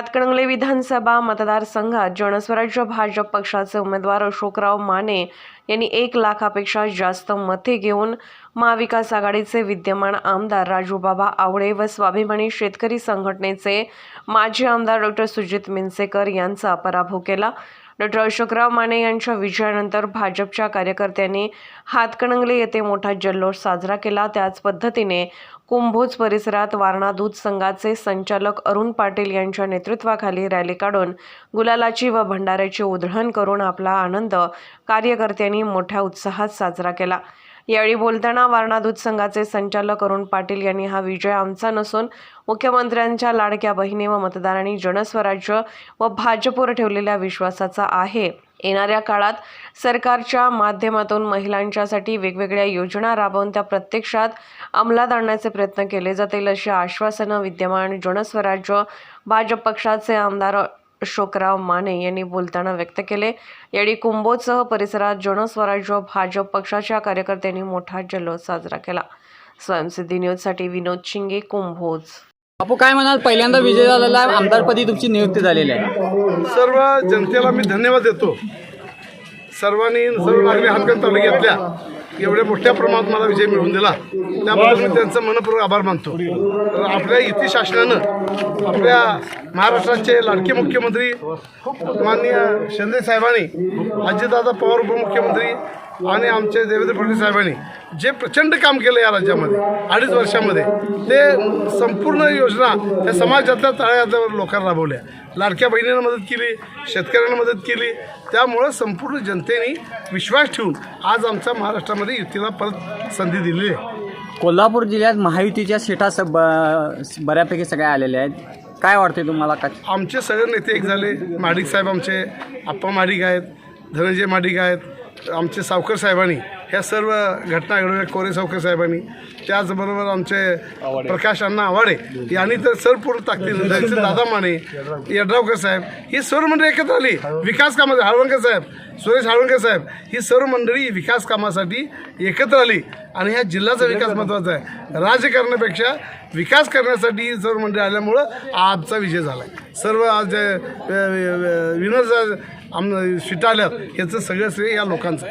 हातकणंगले विधानसभा मतदारसंघात जनस्वराज्य भाजप पक्षाचे उमेदवार अशोकराव माने यांनी एक लाखापेक्षा जास्त मते घेऊन महाविकास आघाडीचे विद्यमान आमदार राजूबाबा आवळे व स्वाभिमानी शेतकरी संघटनेचे माजी आमदार डॉक्टर सुजित मिनसेकर यांचा पराभव केला. डॉक्टर अशोकराव माने यांच्या विजयानंतर भाजपच्या कार्यकर्त्यांनी हातकणंगले येथे मोठा जल्लोष साजरा केला. त्याच पद्धतीने कुंभोज परिसरात वारणा दूध संघाचे संचालक अरुण पाटील यांच्या नेतृत्वाखाली रॅली काढून गुलालाची व भंडाऱ्याची उधळण करून आपला आनंद कार्यकर्त्यांनी मोठ्या उत्साहात साजरा केला. यावेळी बोलताना वारणा दूध संघाचे संचालक अरुण पाटील यांनी हा विजय आमचा नसून मुख्यमंत्र्यांच्या लाडक्या बहिणी व मतदारांनी जनस्वराज्य व भाजपवर ठेवलेल्या विश्वासाचा आहे. येणाऱ्या काळात सरकारच्या माध्यमातून महिलांच्यासाठी वेगवेगळ्या योजना राबवून त्या प्रत्यक्षात अंमलात आणण्याचे प्रयत्न केले जातील अशी आश्वासनं विद्यमान जनस्वराज्य भाजप पक्षाचे आमदार अशोकराव माने यांनी बोलताना व्यक्त केले. यावेळी कुंभोजसह परिसरात जनस्वराज्य भाजप पक्षाच्या कार्यकर्त्यांनी मोठा जल्लोष साजरा केला. स्वयंसिद्धी न्यूजसाठी विनोद शिंगे कुंभोज. बापू काय म्हणाल? पहिल्यांदा विजय झालेला आहे. आमदारपदी तुमची नियुक्ती झालेली आहे. सर्व जनतेला मी धन्यवाद देतो. सर्वांनी सर्व नागरिक हातकन तालुक्यातल्या एवढ्या मोठ्या प्रमाणात मला विजय मिळवून दिला. त्याबद्दल मी त्यांचं मनपूर्वक आभार मानतो. तर आपल्या युती शासनानं आपल्या महाराष्ट्राचे लाडके मुख्यमंत्री माननीय शिंदे साहेबांनी अजितदादा पवार उपमुख्यमंत्री आणि आमचे देवेंद्र फडणवीस साहेबांनी जे प्रचंड काम केलं या राज्यामध्ये अडीच वर्षामध्ये ते संपूर्ण योजना त्या समाजातल्या तळागाळातल्या लोकांना राबवल्या. लाडक्या बहिणींना मदत केली शेतकऱ्यांना मदत केली. त्यामुळं संपूर्ण जनतेने विश्वास ठेवून आज आमच्या महाराष्ट्रामध्ये युतीला परत संधी दिलेली आहे. कोल्हापूर जिल्ह्यात महायुतीच्या सीटा स ब- बऱ्यापैकी सगळ्या आलेल्या आहेत. काय वाटते तुम्हाला का? आमचे सगळे नेते एक झाले. माडिक साहेब आमचे आप्पा माडिक आहेत धनंजय माडिक आहेत आमचे सावकर साहेबांनी ह्या सर्व घटना घडवल्या कोरे सावकर साहेबांनी त्याचबरोबर आमचे प्रकाश अण्णा आवाडे यांनी तर सरपूर्ण त्यांचे दादा माने यड्रावकर साहेब ही सर्व मंडळी एकत्र आली. विकास कामासाठी हळवंकर साहेब सुरेश हळवंकर साहेब ही सर्व मंडळी विकास कामासाठी एकत्र आली. आणि ह्या जिल्ह्याचा विकास महत्त्वाचा आहे. राजकारणापेक्षा विकास करण्यासाठी ही सर्व मंडळी आल्यामुळं आजचा विजय झाला आहे सर्व आज विनोद आम सीटा याचं सगळं श्रेय या लोकांचं.